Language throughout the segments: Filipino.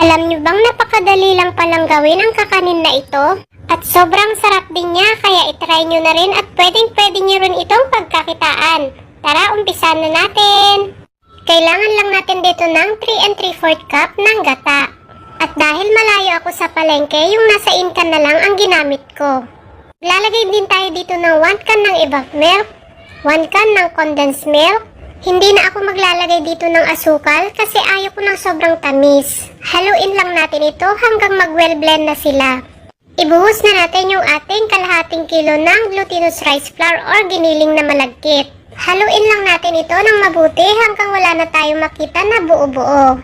Alam niyo bang napakadali lang palang gawin ang kakanin na ito? At sobrang sarap din niya kaya itry niyo na rin at pwedeng pwede niyo rin itong pagkakitaan. Tara, umpisan na natin! Kailangan lang natin dito ng 3 and 3 4 cup ng gata. At dahil malayo ako sa palengke, yung nasa inkan na lang ang ginamit ko. Lalagay din tayo dito ng 1 can ng evap milk, 1 can ng condensed milk, hindi na ako maglalagay dito ng asukal kasi ayaw ko ng sobrang tamis. Haluin lang natin ito hanggang mag-well blend na sila. Ibuhos na natin yung ating kalahating kilo ng glutinous rice flour or giniling na malagkit. Haluin lang natin ito ng mabuti hanggang wala na tayong makita na buo-buo.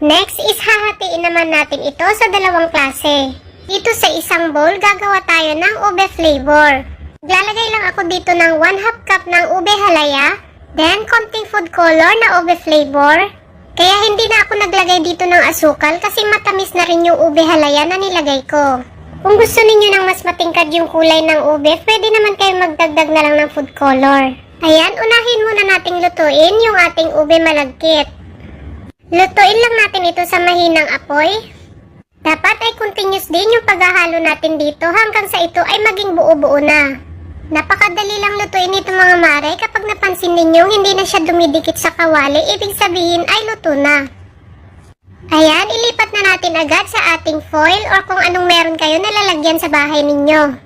Next is hahatiin naman natin ito sa dalawang klase. Dito sa isang bowl, gagawa tayo ng ube flavor. Maglalagay lang ako dito ng 1 half cup ng ube halaya, then konting food color na ube flavor. Kaya hindi na ako naglagay dito ng asukal kasi matamis na rin yung ube halaya na nilagay ko. Kung gusto ninyo ng mas matingkad yung kulay ng ube, pwede naman kayo magdagdag na lang ng food color. Ayan, unahin muna nating lutuin yung ating ube malagkit. Lutuin lang natin ito sa mahinang apoy. Dapat ay continuous din yung paghahalo natin dito hanggang sa ito ay maging buo-buo na. Napakadali lang lutuin ito mga mare kapag napansin ninyo hindi na siya dumidikit sa kawali, ibig sabihin ay luto na. Ayan, ilipat na natin agad sa ating foil or kung anong meron kayo na lalagyan sa bahay ninyo.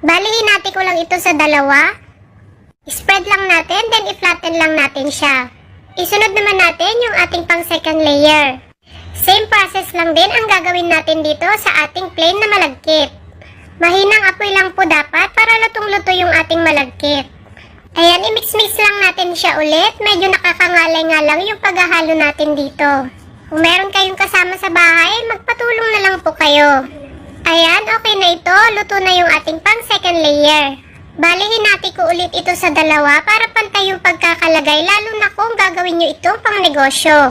Balihin natin ko lang ito sa dalawa. Spread lang natin, then i-flatten lang natin siya. Isunod naman natin yung ating pang second layer. Same process lang din ang gagawin natin dito sa ating plain na malagkit. Mahinang apoy lang po dapat para lutong-luto yung ating malagkit. Ayan, i-mix-mix lang natin siya ulit. Medyo nakakangalay nga lang yung paghahalo natin dito. Kung meron kayong kasama sa bahay, magpatulong na lang po kayo. Ayan, okay na ito. Luto na yung ating pang second layer. Balihin natin ko ulit ito sa dalawa para pantay yung pagkakalagay lalo na kung gagawin nyo itong pang negosyo.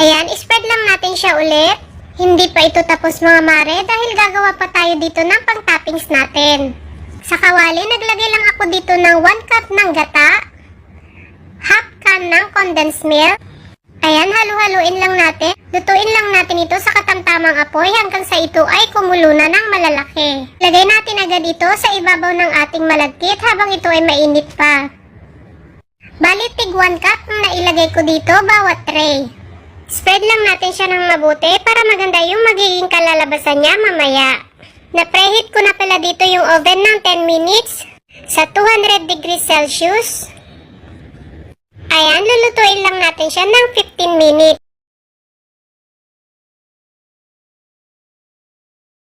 Ayan, spread lang natin siya ulit. Hindi pa ito tapos mga mare dahil gagawa pa tayo dito ng pang toppings natin. Sa kawali, naglagay lang ako dito ng 1 cup ng gata, half can ng condensed milk, Ayan, halu-haluin lang natin. Lutuin lang natin ito sa katamtamang apoy hanggang sa ito ay kumulo na ng malalaki. Lagay natin agad ito sa ibabaw ng ating malagkit habang ito ay mainit pa. Bali, tig 1 cup ang nailagay ko dito bawat tray. Spread lang natin siya ng mabuti para maganda yung magiging kalalabasan niya mamaya. Na-preheat ko na pala dito yung oven ng 10 minutes sa 200 degrees Celsius. Ayan, lulutuin lang natin siya ng 15 minutes.